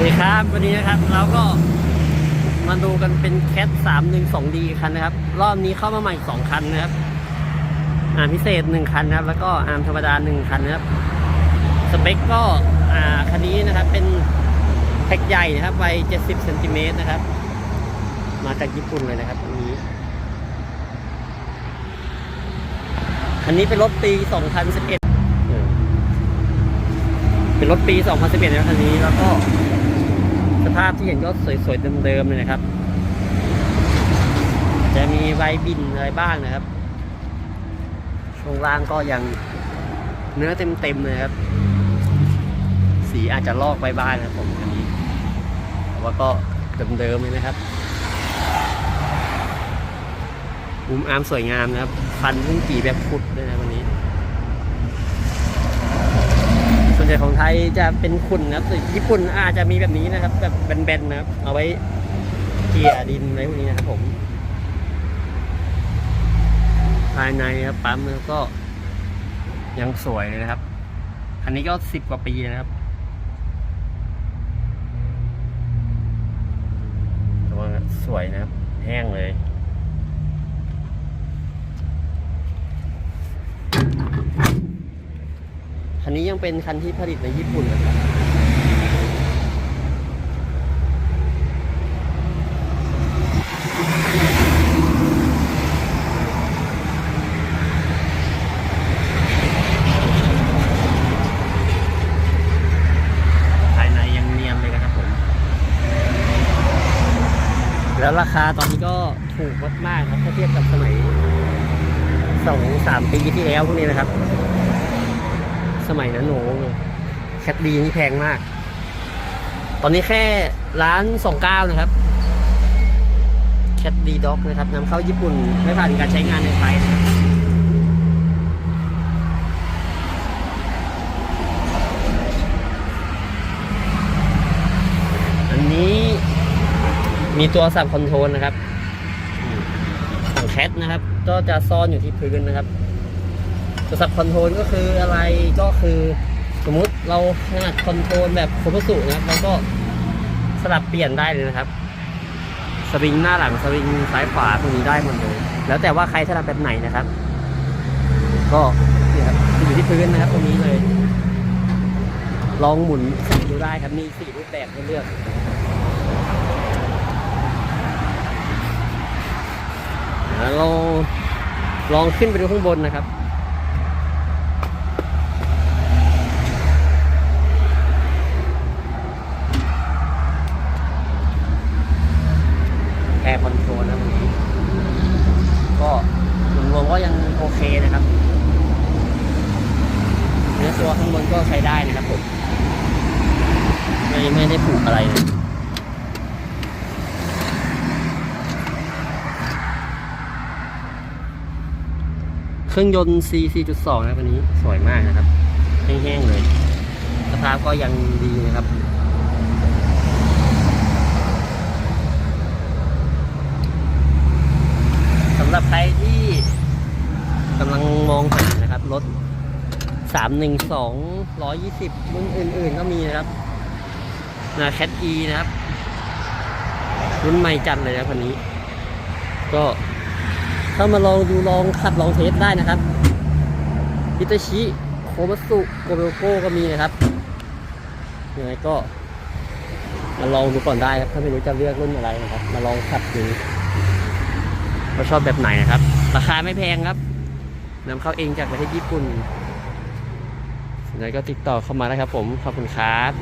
วัสดีครับวันนี้นะครับเราก็มาดูกันเป็นแคทสามหนึ่งสองดีคันนะครับ รอบนี้เข้ามาใหม่สองคันนะครับอาร์มพิเศษหนึ่งคันนะครับ แล้วก็อาร์มธรรมดาหนึ่งคันนะครับสเปคก็อ่าคันนี้นะครับ เป็นแพ็กใหญ่นะครับไวเจ็ดสิบเซนติเมตรนะครับ มาจากญี่ปุ่นเลยนะครับอันนี้คันนี้เป็นรถปี2011เออเป็นรถปี 2011 นะครับคันนี้ แล้วก็ ภาพที่เห็นก็สวยๆเดิมๆเลยนะครับ จะมีไวบินอะไรบ้างนะครับ ช่วงล่างก็ยังเนื้อเต็มๆเลยครับ สีอาจจะลอกไปบ้างนะผมคันนี้แต่ว่าก็เดิมๆเลยนะครับมุมอาร์มสวยงามนะครับ ฟันพุ่งกี่แบบพุดด้วยนะวันนี้ ส่วนใหญ่ของไทยจะเป็นขุ่นนะครับแต่ญี่ปุ่นอาจจะมีแบบนี้นะครับ แบบแบนๆนะครับ เอาไว้เกี่ยดินอะไรพวกนี้นะครับผม ภายในครับปั๊มก็ ยังสวยเลยนะครับ อันนี้ก็สิบกว่าปีนะครับแต่ว่าสวยนะครับ แห้งเลย นนี้ยังเป็นคันที่ผลิตในญี่ปุ่นนะครับภายในยังเนียนเลยครับผมแล้วราคาตอนนี้ก็ถูกมากๆครับถ้าเทียบกับสมัยสองสามปีที่แล้วพวกนี้นะครับ สมัยนั้นโหแคทดีนี่แพงมาก ตอนนี้แค่ร้านสองเก้านะครับแคทดีด็อกนะครับนำเข้าญี่ปุ่นไม่ผ่านการใช้งานในไทยอันนี้มีตัวสับคอนโทรลนะครับของแคทนะครับ ก็จะซ่อนอยู่ที่พื้นนะครับ ตัวสับคอนโทรลก็คืออะไรก็คือสมมุติเราถนัดคอนโทรลแบบโคมัสุนะครับเราก็สลับเปลี่ยนได้เลยนะครับ สวิงหน้าหลังสวิงซ้ายขวาตรงนี้ได้หมดเลย แล้วแต่ว่าใครถนัดแบบไหนนะครับ ก็นี่ครับอยู่ที่พื้นนะครับตรงนี้เลย ลองหมุนดูได้ครับมีสี่รูปแบบให้เลือกเราลองขึ้นไปดูข้างบนนะครับ แอร์คอนโทรลนะวันนี้ ก็รวมๆก็ยังโอเคนะครับเนื้อตัวข้างบนก็ใช้ได้นะครับผมไม่ไม่ได้ผูกอะไรเลยเครื่องยนต์ C 4.2นะวันนี้สวยมากนะครับแห้งๆเลย สภาพก็ยังดีนะครับำหรับใครที่กำลังมองหานะครับรถ 312 120รุ่นอื่น ๆ ก็มีนะครับนะแคท E นะครับ รุ่นใหม่จัดเลยนะคันนี้ ก็เข้ามาลองดูลองขับลองเทสได้นะครับฮิตาชิโคมัสุโกเบโกก็มีนะครับยังไงก็มาลองดูก่อนได้ครับ ถ้าไม่รู้จะเลือกรุ่นอะไรนะครับ มาลองขับดู ว่าชอบแบบไหนนะครับ ราคาไม่แพงครับนำเข้าเองจากประเทศญี่ปุ่นสนใจก็ติดต่อเข้ามาได้ครับผม ขอบคุณครับ